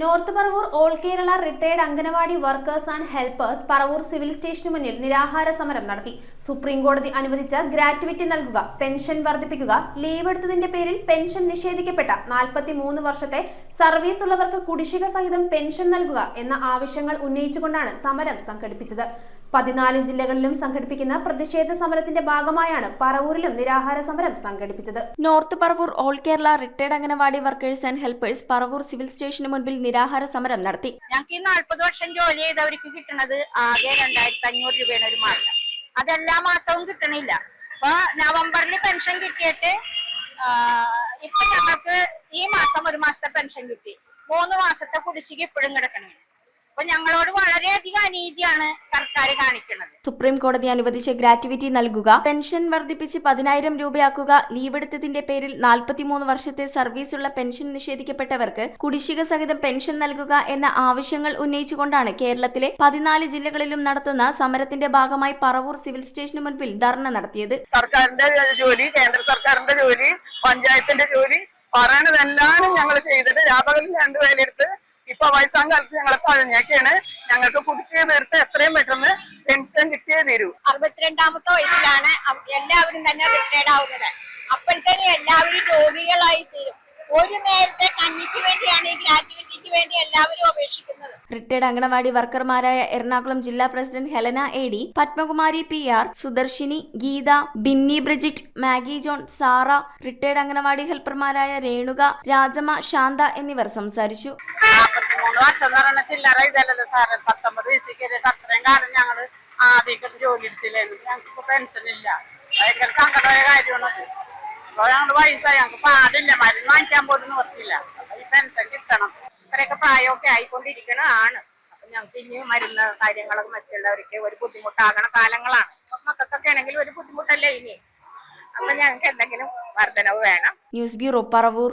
North Paravur all Kerala retired anganwadi workers and helpers Paravur civil സ്റ്റേഷന് മുന്നിൽ നിരാഹാര സമരം നടത്തി. സുപ്രീം കോടതി അനുവദിച്ച ഗ്രാറ്റുവിറ്റി നൽകുക പെൻഷൻ വർദ്ധിപ്പിക്കുക ലീവ് എടുത്തതിന്റെ പേരിൽ പെൻഷൻ നിഷേധിക്കപ്പെട്ട നാൽപ്പത്തി മൂന്ന് വർഷത്തെ സർവീസ് ഉള്ളവർക്ക് കുടിശ്ശിക സഹിതം പെൻഷൻ നൽകുക എന്ന ആവശ്യങ്ങൾ ഉന്നയിച്ചുകൊണ്ടാണ് സമരം സംഘടിപ്പിച്ചത്. പതിനാല് ജില്ലകളിലും സംഘടിപ്പിക്കുന്ന പ്രതിഷേധ സമരത്തിന്റെ ഭാഗമായാണ് പറവൂരിലും നിരാഹാര സമരം സംഘടിപ്പിച്ചത്. North Paravur all Kerala retired anganwadi workers and helpers Paravur civil സ്റ്റേഷന് മുൻപിൽ നിരാഹാര സമരം നടത്തി. ഞങ്ങൾക്ക് ഈ നാൽപ്പത് വർഷം ജോലി ചെയ്തവർക്ക് കിട്ടുന്നത് ആകെ രണ്ടായിരത്തി അഞ്ഞൂറ് രൂപയാണ് ഒരു മാസം. അതെല്ലാ മാസവും കിട്ടണില്ല. അപ്പൊ നവംബറിൽ പെൻഷൻ കിട്ടിയിട്ട് ഇപ്പൊ ഞങ്ങൾക്ക് ഈ മാസം ഒരു മാസത്തെ പെൻഷൻ കിട്ടി. മൂന്ന് മാസത്തെ കുടിശ്ശിക ഇപ്പോഴും കിടക്കണേ. അപ്പൊ ഞങ്ങളോട് വളരെയധികം അനീതിയാണ് സർക്കാർ കാണിക്കുന്നത്. സുപ്രീം കോടതി അനുവദിച്ച ഗ്രാറ്റുവിറ്റി നൽകുക പെൻഷൻ വർദ്ധിപ്പിച്ച് പതിനായിരം രൂപയാക്കുക ലീവെടുത്തതിന്റെ പേരിൽ നാൽപ്പത്തിമൂന്ന് വർഷത്തെ സർവീസുള്ള പെൻഷൻ നിഷേധിക്കപ്പെട്ടവർക്ക് കുടിശ്ശിക സഹിതം പെൻഷൻ നൽകുക എന്ന ആവശ്യങ്ങൾ ഉന്നയിച്ചുകൊണ്ടാണ് കേരളത്തിലെ പതിനാല് ജില്ലകളിലും നടത്തുന്ന സമരത്തിന്റെ ഭാഗമായി പറവൂർ സിവിൽ സ്റ്റേഷന് മുൻപിൽ ധർണ നടത്തിയത്. സർക്കാരിന്റെ ജോലി കേന്ദ്ര സർക്കാരിന്റെ ജോലി പഞ്ചായത്തിന്റെ ജോലി പറയണതെല്ലാം ഞങ്ങൾ ചെയ്തിട്ട് രാപകലിൽ രണ്ടു വേലെടുത്ത് ഇപ്പൊ വയസ്സാം കാലത്ത് ഞങ്ങളെ പഴഞ്ഞൊക്കെയാണ് ഞങ്ങൾക്ക് കുടിശ്ശിക തീർത്ത് എത്രയും പെട്ടെന്ന് പെൻഷൻ കിട്ടിയേ തീരൂ. അറുപത്തിരണ്ടാമത്തെ വയസ്സിലാണ് എല്ലാവരും തന്നെ റിട്ടയർഡ് ആവുന്നത്. അപ്പോഴത്തേനും എല്ലാവരും രോഗികളായി തീരും. ഒരു നേരത്തെ കഞ്ഞിക്ക് വേണ്ടിയാണ് ഈ ഗ്രാറ്റുവിറ്റിക്ക് വേണ്ടി എല്ലാവരും അപേക്ഷിക്കുന്നത്. റിട്ടയർഡ് അംഗനവാടി വർക്കർമാരായ എറണാകുളം ജില്ലാ president Helena A D Padmakumari P R Sudarshini Geetha Binny Bridget Maggie John Sara retired anganwadi ഹെൽപ്പർമാരായ Renuka Rajamma Shantha എന്നിവർ സംസാരിച്ചു. നാൽപ്പത്തിമൂന്ന് വർഷം എന്ന് ചില്ലറ ഇതല്ലല്ലോ സാറ്. പത്തൊമ്പത് വയസ്സിൽ അത്രയും കാലം ഞങ്ങൾ ആദ്യമൊക്കെ ജോലി എടുത്തില്ലായിരുന്നു ഞങ്ങൾക്ക് പെൻഷൻ ഇല്ല. ഭയങ്കര സങ്കടമായ കാര്യമാണ് അപ്പൊ ഞങ്ങൾ വയസ്സായി. ഞങ്ങൾക്ക് പാടില്ല. മരുന്ന് വാങ്ങിക്കാൻ പോലും നിവർത്തില്ല ഈ പെൻഷൻ കിട്ടണം. ഇത്രയൊക്കെ പ്രായമൊക്കെ ആയിക്കൊണ്ടിരിക്കണതാണ് അപ്പൊ ഞങ്ങൾക്ക് ഇനി മരുന്ന് കാര്യങ്ങളൊക്കെ മറ്റുള്ളവർക്ക് ഒരു ബുദ്ധിമുട്ടാകണ കാലങ്ങളാണ്. മക്കൾക്കൊക്കെ ആണെങ്കിൽ ഒരു ബുദ്ധിമുട്ടല്ലേ ഇനി? അപ്പൊ ഞങ്ങൾക്ക് എന്തെങ്കിലും വർധനവ് വേണം. News bureau Paravur.